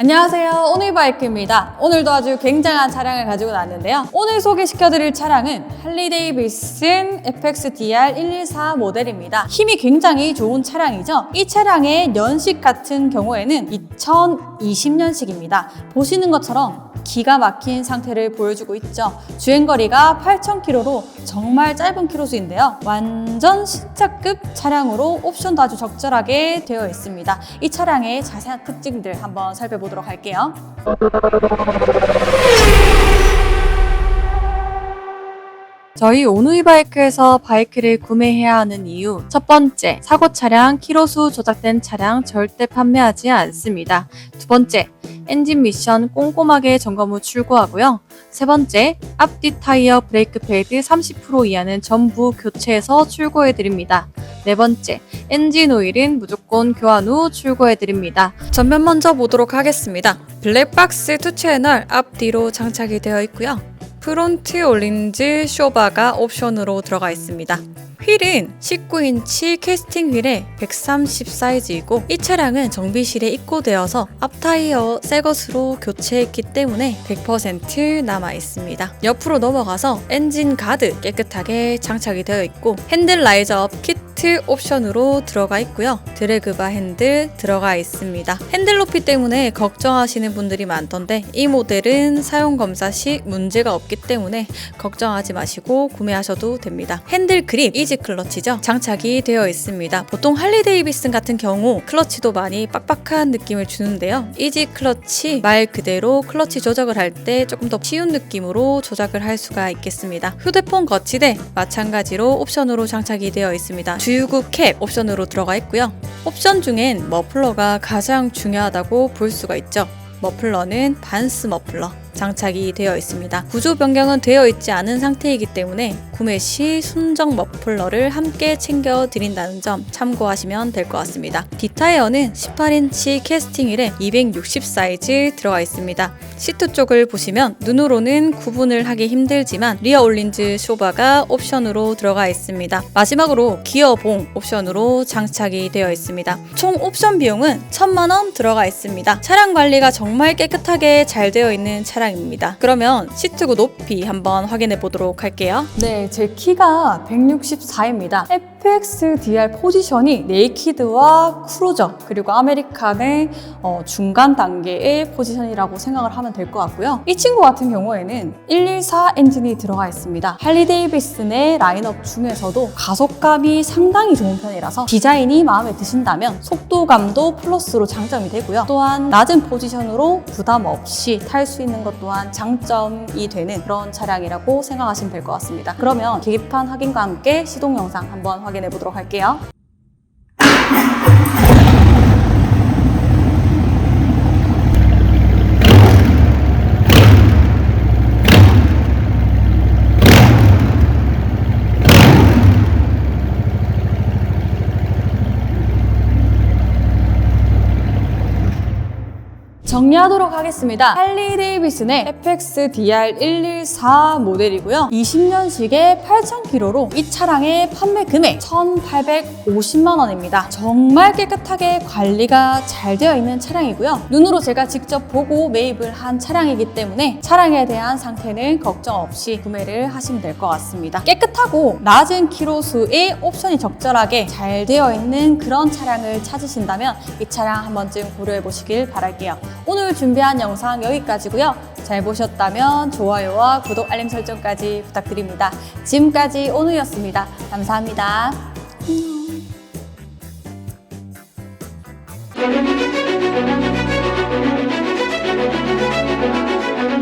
안녕하세요. 오늘바이크입니다. 오늘도 아주 굉장한 차량을 가지고 나왔는데요. 오늘 소개시켜드릴 차량은 할리데이비슨 FXDR 114 모델입니다. 힘이 굉장히 좋은 차량이죠. 이 차량의 연식 같은 경우에는 2020년식입니다. 보시는 것처럼 기가 막힌 상태를 보여주고 있죠. 주행거리가 8,000km로 정말 짧은 키로수인데요. 완전 신차급 차량으로 옵션도 아주 적절하게 되어 있습니다. 이 차량의 자세한 특징들 한번 살펴보도록 할게요. 저희 오누이바이크에서 바이크를 구매해야 하는 이유 첫 번째, 사고 차량, 키로수 조작된 차량 절대 판매하지 않습니다. 두 번째, 엔진 미션 꼼꼼하게 점검 후 출고하고요. 세 번째, 앞뒤 타이어 브레이크 패드 30% 이하는 전부 교체해서 출고해 드립니다. 네 번째, 엔진 오일은 무조건 교환 후 출고해 드립니다. 전면 먼저 보도록 하겠습니다. 블랙박스 2 채널 앞뒤로 장착이 되어 있고요. 프론트 올린즈 쇼바가 옵션으로 들어가 있습니다. 휠은 19인치 캐스팅 휠에 130 사이즈이고 이 차량은 정비실에 입고되어서 앞타이어 새 것으로 교체했기 때문에 100% 남아 있습니다. 옆으로 넘어가서 엔진 가드 깨끗하게 장착이 되어 있고 핸들 라이저업 키트 옵션으로 들어가 있고요. 드래그바 핸들 들어가 있습니다. 핸들 높이 때문에 걱정하시는 분들이 많던데 이 모델은 사용 검사 시 문제가 없기 때문에 걱정하지 마시고 구매하셔도 됩니다. 핸들 그립 이지 클러치죠. 장착이 되어 있습니다. 보통 할리 데이비슨 같은 경우 클러치도 많이 빡빡한 느낌을 주는데요. 이지 클러치 말 그대로 클러치 조작을 할 때 조금 더 쉬운 느낌으로 조작을 할 수가 있겠습니다. 휴대폰 거치대 마찬가지로 옵션으로 장착이 되어 있습니다. 주유구 캡 옵션으로 들어가 있고요. 옵션 중엔 머플러가 가장 중요하다고 볼 수가 있죠. 머플러는 반스 머플러 장착이 되어 있습니다. 구조 변경은 되어 있지 않은 상태이기 때문에 구매 시 순정 머플러를 함께 챙겨 드린다는 점 참고하시면 될 것 같습니다. 뒷타이어는 18인치 캐스팅 휠에 260 사이즈 들어가 있습니다. 시트 쪽을 보시면 눈으로는 구분을 하기 힘들지만 리어 올린즈 쇼바가 옵션으로 들어가 있습니다. 마지막으로 기어봉 옵션으로 장착이 되어 있습니다. 총 옵션 비용은 1천만 원 들어가 있습니다. 차량 관리가 정말 깨끗하게 잘 되어 있는 차량 입니다. 그러면 시트구 높이 한번 확인해 보도록 할게요. 네, 제 키가 164입니다. FXDR 포지션이 네이키드와 크루저 그리고 아메리칸의 어, 중간 단계의 포지션이라고 생각을 하면 될 것 같고요. 이 친구 같은 경우에는 114 엔진이 들어가 있습니다. 할리 데이비슨의 라인업 중에서도 가속감이 상당히 좋은 편이라서 디자인이 마음에 드신다면 속도감도 플러스로 장점이 되고요. 또한 낮은 포지션으로 부담 없이 탈 수 있는 것 또한 장점이 되는 그런 차량이라고 생각하시면 될 것 같습니다. 그러면 계기판 확인과 함께 시동 영상 한번 확인 해 보도록 할게요. 정리하도록 하겠습니다. 할리 데이비슨의 FX DR 114 모델이고요. 20년식의 8,000km로 이 차량의 판매 금액 1,850만 원입니다. 정말 깨끗하게 관리가 잘 되어 있는 차량이고요. 눈으로 제가 직접 보고 매입을 한 차량이기 때문에 차량에 대한 상태는 걱정 없이 구매를 하시면 될 것 같습니다. 깨끗하고 낮은 키로 수의 옵션이 적절하게 잘 되어 있는 그런 차량을 찾으신다면 이 차량 한 번쯤 고려해 보시길 바랄게요. 오늘 준비한 영상 여기까지고요. 잘 보셨다면 좋아요와 구독, 알림 설정까지 부탁드립니다. 지금까지 오누였습니다. 감사합니다. 안녕.